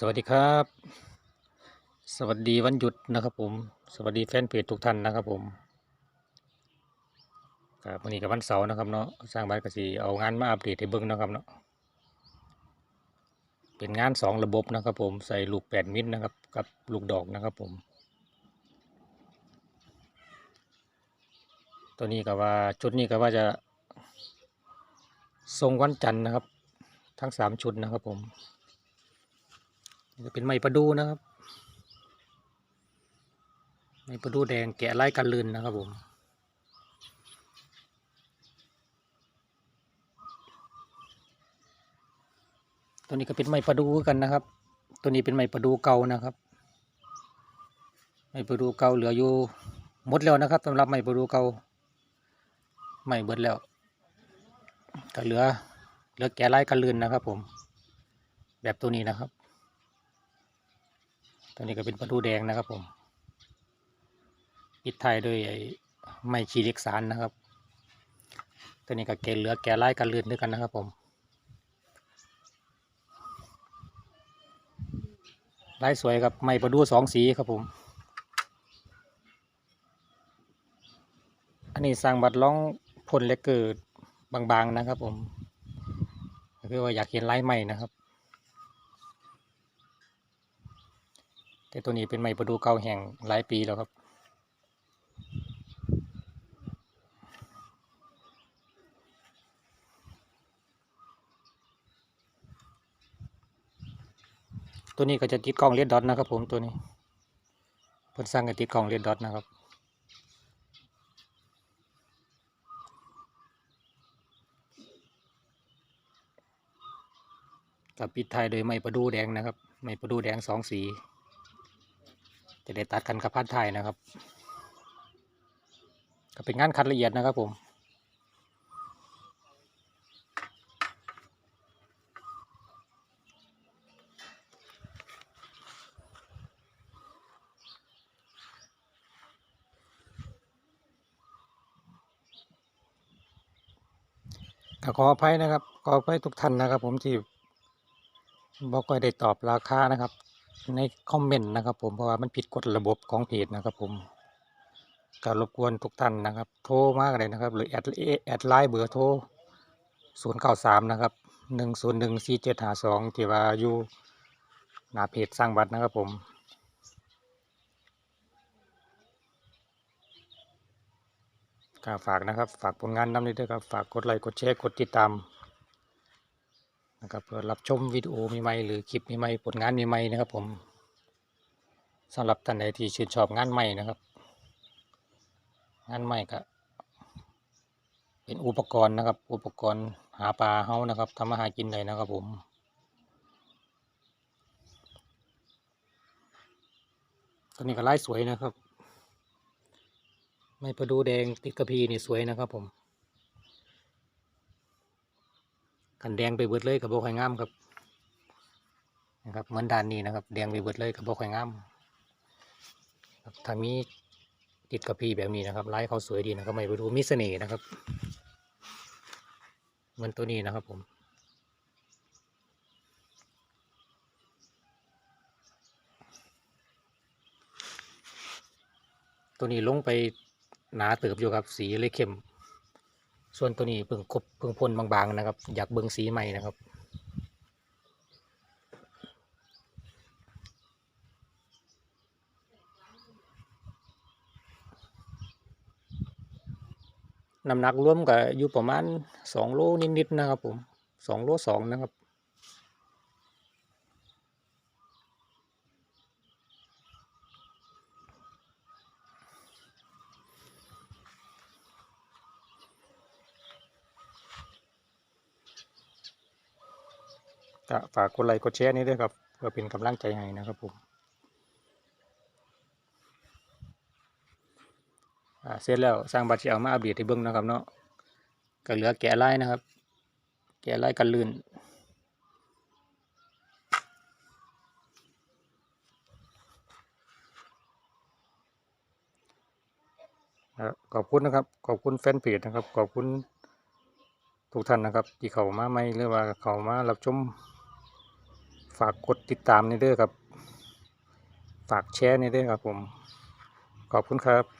สวัสดีครับ สวัสดีวันหยุดนะครับผม สวัสดีแฟนเพจทุกท่านนะครับผมครับวันนี้กับวันเสาร์นะครับเนาะสร้างบ้านกสีเอางานมาอัปเดตให้เบิ่งนะครับเนาะเป็นงานสองระบบนะครับผมใส่ลูกแปดมิตรนะครับกับลูกดอกนะครับผม ตัวนี้ก็ว่าชุดนี้ก็ว่าจะทรงวันจันทร์นะครับ ทั้งสามชุดนะครับผม จะเป็นไม้ประดูนะครับไม้ประดูแดงแกะไล่กันลืนนะครับผมตัวนี้ก็เป็นไม้ประดูคือกันนะครับ ตัวนี้เป็นไม้ประดูเก่านะครับ ไม้ประดูเก่าเหลืออยู่หมดแล้วนะครับสำหรับไม้ประดูเก่าไม้เบิดแล้วก็เหลือเหลือแกะไล่กันลืนนะครับ ผม แบบตัวนี้นะครับ ตัวนี้ก็เป็นประตูแดงนะครับผมปิดท้ายด้วยไม้ขีเล็กสารนะครับ ตัวนี้ก็แกเหลือแกไล่กันเลื่อนด้วยกันนะครับผมลายสวยครับไม้ประดูสองสีครับผม อันนี้สร้างบัตรล่องพ่นเล็กเกิดบางๆนะครับผมคือว่าอยากเห็นลายใหม่นะครับ แต่ตัวนี้เป็นไม้ประดูเก่าแห่งหลายปีแล้วครับ ตัวนี้ก็จะติดกล้องเลดดอทนะครับผมตัวนี้เพิ่นสร้างกับติดกล้องเลดดอทนะครับกับปิดท้ายโดยไม้ประดูแดงนะครับ ไม้ประดูแดงสองสี จะได้ตัดกันกับพัดไทยนะครับ ก็เป็นงานคัดละเอียดนะครับผมขออภัยนะครับ ขออภัยทุกท่านนะครับ ผมที่บอกก็ได้ตอบราคานะครับ ในคอมเมนต์นะครับผมเพราะว่ามันผิดกฎระบบของเพจนะครับผมก็รบกวนทุกท่านนะครับ โทรมากเลยนะครับ หรือแอดแอดไลน์เบอร์โทรศูนย์เก้าสามนะครับหนึ่งศูนย์หนึ่งสี่เจ็ดหาสองที่ว่าอยู่หน้าเพจสร้างบัตรนะครับผมก็ฝากนะครับ ฝากผลงานนำด้วยครับ ฝากกดไลค์กดแชร์กดติดตาม นะครับเพื่อรับชมวิดีโอใหม่ๆหรือคลิปใหม่ๆผลงานใหม่ๆนะครับ ผมสำหรับท่านใดที่ชื่นชอบงานใหม่นะครับ งานใหม่ก็เป็นอุปกรณ์นะครับ อุปกรณ์หาปลาเฮานะครับทำมาหากินได้นะครับผมตัวนี้ก็ลายสวยนะครับ ไม่ประดูแดงติดกระพีนี่สวยนะครับผม กันแดงไปเบิดเลยกับโบค่อยงามครับนะครับเหมือนด้านนี้นะครับ แดงไปเบิดเลยกับโบค่อยงามครับถ้ามีติดกระพีแบบนี้นะครับไลายเขาสวยดีนะครับไม่ปดูมีเสน่นะครับเหมือนตัวนี้นะครับผมตัวนี้ลงไปหนาเติบอยู่ครับสีเลยเข้ม ส่วนตัวนี้เพิ่งคบเพิ่งพ่นบางๆนะครับ อยากเบิ่งสีใหม่นะครับน้ำหนักรวมก็อยู่ประมาณสองโลนิดๆนะครับผมสองโลสองนะครับ ก็ฝากกดไลค์กดแชร์นี้ด้วยครับเพื่อเป็นกำลังใจให้นะครับผมเสร็จแล้วสร้างบัตรที่เอามาอัปเดตให้เบิ่งนะครับเนาะก็เหลือแกะลายนะครับ แกะลายกันลื่นขอบคุณนะครับ ขอบคุณแฟนเพจนะครับ ขอบคุณทุกท่านนะครับ ที่เขามาใหม่หรือว่าเขามารับชม ฝากกดติดตามในเด้อครับ ฝากแชร์ในเด้อครับผม ขอบคุณครับ